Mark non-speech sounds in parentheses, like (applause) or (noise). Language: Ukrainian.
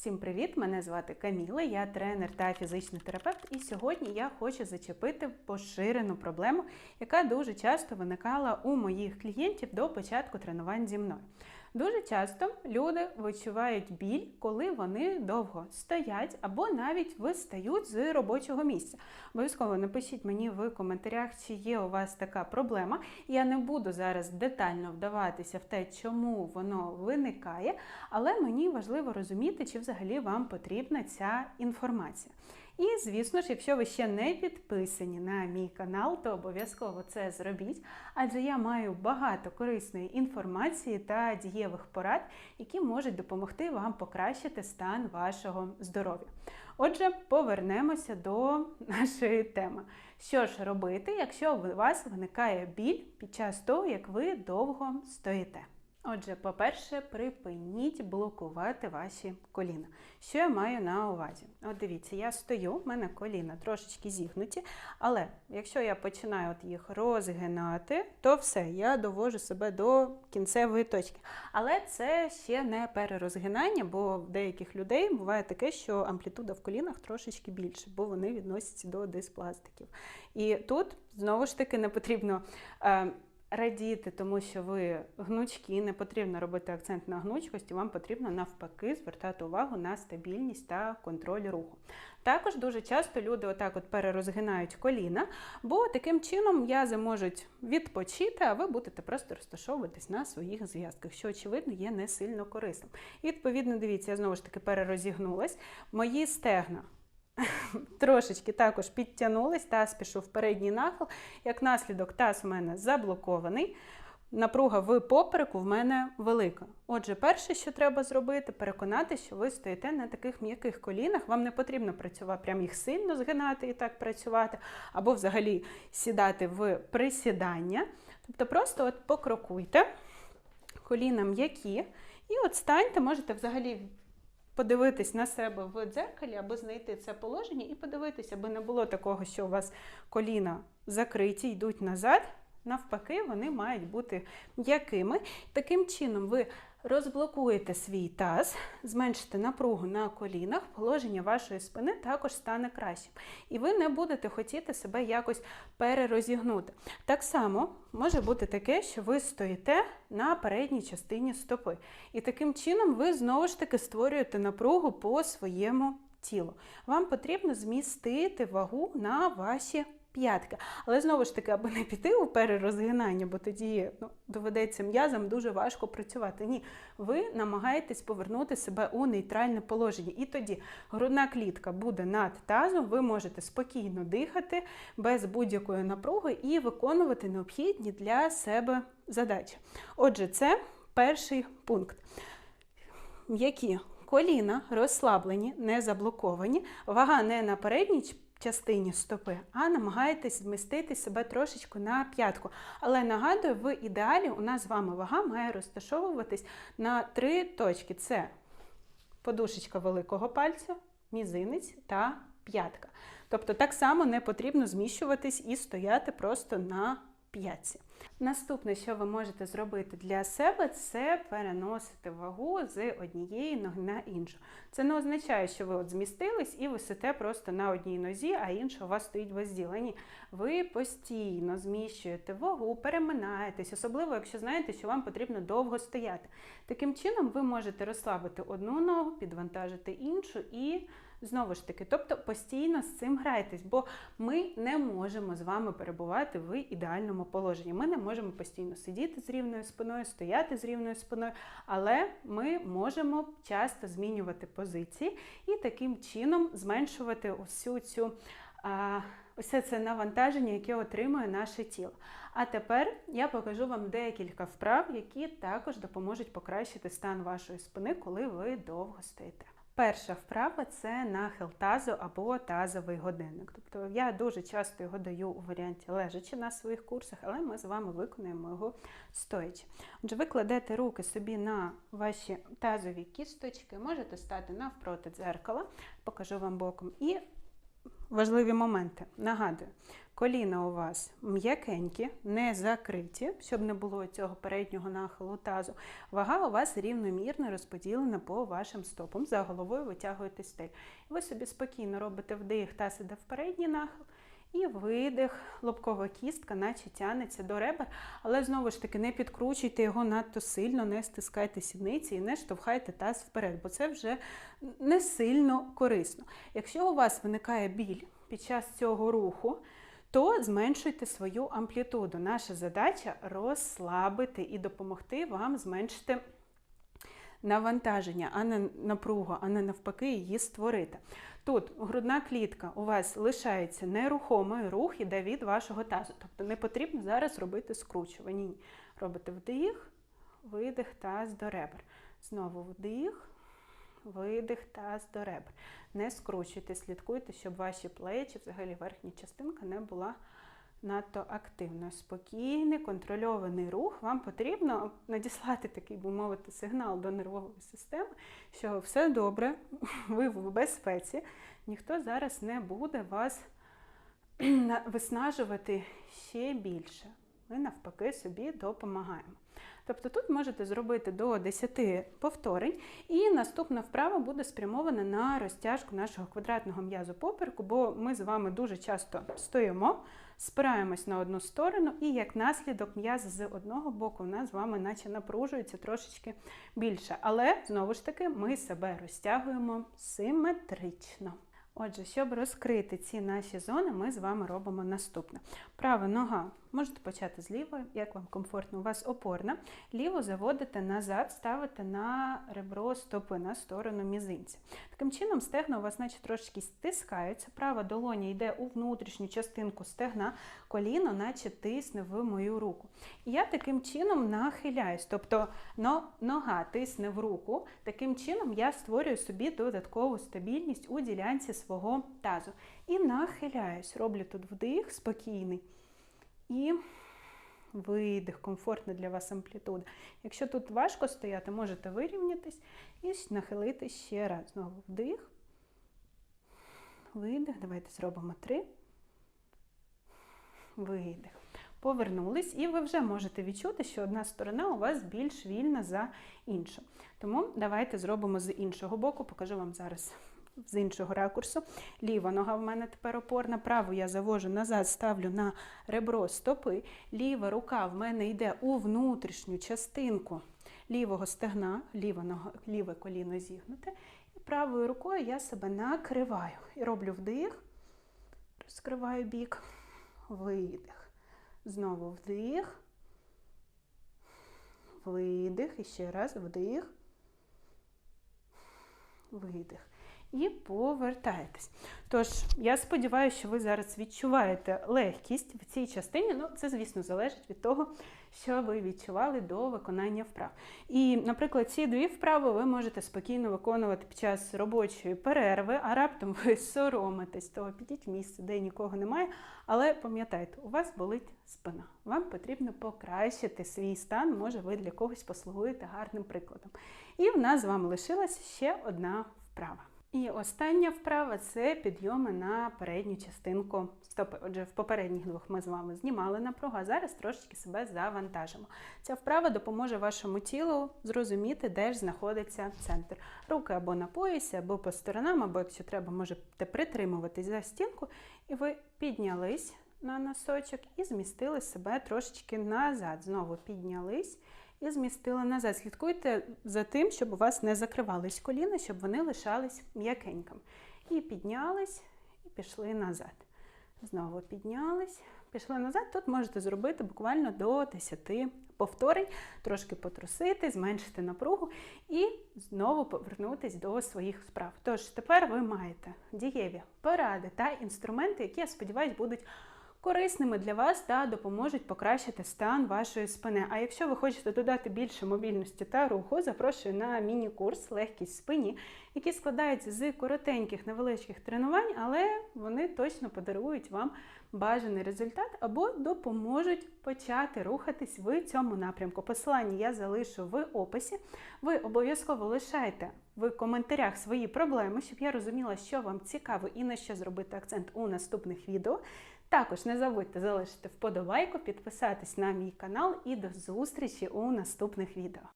Всім привіт! Мене звати Каміла, я тренер та фізичний терапевт. І сьогодні я хочу зачепити поширену проблему, яка дуже часто виникала у моїх клієнтів до початку тренувань зі мною. Дуже часто люди відчувають біль, коли вони довго стоять або навіть вистають з робочого місця. Обов'язково напишіть мені в коментарях, чи є у вас така проблема. Я не буду зараз детально вдаватися в те, чому воно виникає, але мені важливо розуміти, чи взагалі вам потрібна ця інформація. І, звісно ж, якщо ви ще не підписані на мій канал, то обов'язково це зробіть, адже я маю багато корисної інформації та дієвих порад, які можуть допомогти вам покращити стан вашого здоров'я. Отже, повернемося до нашої теми. Що ж робити, якщо у вас виникає біль під час того, як ви довго стоїте? Отже, по-перше, припиніть блокувати ваші коліна. Що я маю на увазі? От дивіться, я стою, в мене коліна трошечки зігнуті, але якщо я починаю от їх розгинати, то все, я довожу себе до кінцевої точки. Але це ще не перерозгинання, бо в деяких людей буває таке, що амплітуда в колінах трошечки більше, бо вони відносяться до диспластиків. І тут знову ж таки не потрібно. Е, радіти, тому що ви гнучкі, не потрібно робити акцент на гнучкості, вам потрібно навпаки звертати увагу на стабільність та контроль руху. Також дуже часто люди отак от перерозгинають коліна, бо таким чином м'язи можуть відпочити, а ви будете просто розташовуватись на своїх зв'язках, що, очевидно, є не сильно корисним. І відповідно, дивіться, я знову ж таки перерозігнулась. Мої стегна трошечки також підтягнулись, таз пішов в передній нахил. Як наслідок, таз у мене заблокований. Напруга в попереку в мене велика. Отже, перше, що треба зробити, переконати, що ви стоїте на таких м'яких колінах. Вам не потрібно працювати, прям їх сильно згинати і так працювати, або взагалі сідати в присідання. Тобто просто от покрокуйте, коліна м'які, і от станьте, можете взагалі подивитись на себе в дзеркалі, аби знайти це положення і подивитися, аби не було такого, що у вас коліна закриті, йдуть назад. Навпаки, вони мають бути м'якими. Таким чином, ви розблокуєте свій таз, зменшите напругу на колінах, положення вашої спини також стане кращим. І ви не будете хотіти себе якось перерозігнути. Так само може бути таке, що ви стоїте на передній частині стопи. І таким чином ви знову ж таки створюєте напругу по своєму тілу. Вам потрібно змістити вагу на ваші п'ятки. Але знову ж таки, аби не піти у перерозгинання, бо тоді ну, доведеться м'язам дуже важко працювати. Ні, ви намагаєтесь повернути себе у нейтральне положення. І тоді грудна клітка буде над тазом, ви можете спокійно дихати без будь-якої напруги і виконувати необхідні для себе задачі. Отже, це перший пункт. Які коліна розслаблені, не заблоковані, вага не на передній частині стопи, а намагаєтесь змістити себе трошечку на п'ятку. Але нагадую, в ідеалі у нас з вами вага має розташовуватись на три точки: це подушечка великого пальця, мізинець та п'ятка. Тобто так само не потрібно зміщуватись і стояти просто на п'ятці. Наступне, що ви можете зробити для себе, це переносити вагу з однієї ноги на іншу. Це не означає, що ви от змістились і висите просто на одній нозі, а інша у вас стоїть в розділенні. Ви постійно зміщуєте вагу, переминаєтесь, особливо, якщо знаєте, що вам потрібно довго стояти. Таким чином, ви можете розслабити одну ногу, підвантажити іншу і. Знову ж таки, тобто постійно з цим грайтесь, бо ми не можемо з вами перебувати в ідеальному положенні. Ми не можемо постійно сидіти з рівною спиною, стояти з рівною спиною, але ми можемо часто змінювати позиції і таким чином зменшувати усю цю. А, Усе це навантаження, яке отримує наше тіло. А тепер я покажу вам декілька вправ, які також допоможуть покращити стан вашої спини, коли ви довго стоїте. Перша вправа це нахил тазу або тазовий годинник. Тобто я дуже часто його даю у варіанті лежачи на своїх курсах, але ми з вами виконуємо його стоячи. Отже, ви кладете руки собі на ваші тазові кісточки, можете стати навпроти дзеркала, покажу вам боком. І важливі моменти. Нагадую, коліна у вас м'якенькі, не закриті, щоб не було цього переднього нахилу тазу. Вага у вас рівномірно розподілена по вашим стопам. За головою витягуєте стель. Ви собі спокійно робите вдих, таз іде в передній нахил. І видих, лобкова кістка, наче тянеться до ребер, але знову ж таки не підкручуйте його надто сильно, не стискайте сідниці і не штовхайте таз вперед, бо це вже не сильно корисно. Якщо у вас виникає біль під час цього руху, то зменшуйте свою амплітуду. Наша задача розслабити і допомогти вам зменшити навантаження, а не напругу, а не навпаки її створити. Тут грудна клітка у вас лишається нерухомою, рух іде від вашого тазу. Тобто не потрібно зараз робити скручування. Ні. Робите вдих, видих, таз до ребер. Знову вдих, видих, таз до ребер. Не скручуйте, слідкуйте, щоб ваші плечі, взагалі верхня частинка не була надто активною. Спокійний, контрольований рух. Вам потрібно надіслати такий, би мовити, сигнал до нервової системи, що все добре, (laughs) ви в безпеці. Ніхто зараз не буде вас (clears throat) виснажувати ще більше. Ми навпаки собі допомагаємо. Тобто тут можете зробити до 10 повторень, і наступна вправа буде спрямована на розтяжку нашого квадратного м'язу попереку, бо ми з вами дуже часто стоїмо, спираємось на одну сторону, і як наслідок м'яз з одного боку у нас з вами наче напружується трошечки більше. Але знову ж таки ми себе розтягуємо симетрично. Отже, щоб розкрити ці наші зони, ми з вами робимо наступне. Права нога, можете почати з лівої, як вам комфортно, у вас опорна. Ліву заводите назад, ставите на ребро стопи на сторону мізинця. Таким чином, стегна у вас наче трошки стискаються, права долоня йде у внутрішню частинку стегна, коліно, наче тисне в мою руку. І я таким чином нахиляюсь, тобто нога тисне в руку, таким чином я створюю собі додаткову стабільність у ділянці свого тазу. І нахиляюсь, роблю тут вдих спокійний. І видих, комфортна для вас амплітуда. Якщо тут важко стояти, можете вирівнятись і нахилити ще раз. Знову вдих, видих. Давайте зробимо три. Видих. Повернулись, і ви вже можете відчути, що одна сторона у вас більш вільна за іншу. Тому давайте зробимо з іншого боку, покажу вам зараз з іншого ракурсу. Ліва нога в мене тепер опорна, праву я завожу назад, ставлю на ребро стопи. Ліва рука в мене йде у внутрішню частинку лівого стегна, ліва нога, ліве коліно зігнуте. І правою рукою я себе накриваю. І роблю вдих, розкриваю бік, видих. Знову вдих, видих. І ще раз вдих, видих і повертаєтесь. Тож, я сподіваюся, що ви зараз відчуваєте легкість в цій частині. Ну, це, звісно, залежить від того, що ви відчували до виконання вправ. І, наприклад, ці дві вправи ви можете спокійно виконувати під час робочої перерви, а раптом ви соромитесь, то підіть місце, де нікого немає. Але пам'ятайте, у вас болить спина. Вам потрібно покращити свій стан, може, ви для когось послугуєте гарним прикладом. І в нас з вами лишилась ще одна вправа. І остання вправа це підйоми на передню частинку стопи. Отже, в попередніх двох ми з вами знімали напругу, а зараз трошечки себе завантажимо. Ця вправа допоможе вашому тілу зрозуміти, де ж знаходиться центр. Руки або на поясі, або по сторонам, або якщо треба, можете притримуватись за стінку, і ви піднялись на носочок і змістили себе трошечки назад. Знову піднялись і змістила назад. Слідкуйте за тим, щоб у вас не закривались коліна, щоб вони лишались м'якенькими. І піднялись, і пішли назад. Знову піднялись, пішли назад. Тут можете зробити буквально до 10 повторень, трошки потрусити, зменшити напругу і знову повернутися до своїх справ. Тож, тепер ви маєте дієві поради та інструменти, які, я сподіваюся, будуть корисними для вас та допоможуть покращити стан вашої спини. А якщо ви хочете додати більше мобільності та руху, запрошую на міні-курс Легкість спині, який складається з коротеньких невеличких тренувань, але вони точно подарують вам бажаний результат або допоможуть почати рухатись в цьому напрямку. Посилання я залишу в описі. Ви обов'язково лишайте в коментарях свої проблеми, щоб я розуміла, що вам цікаво і на що зробити акцент у наступних відео. Також не забудьте залишити вподобайку, підписатись на мій канал і до зустрічі у наступних відео.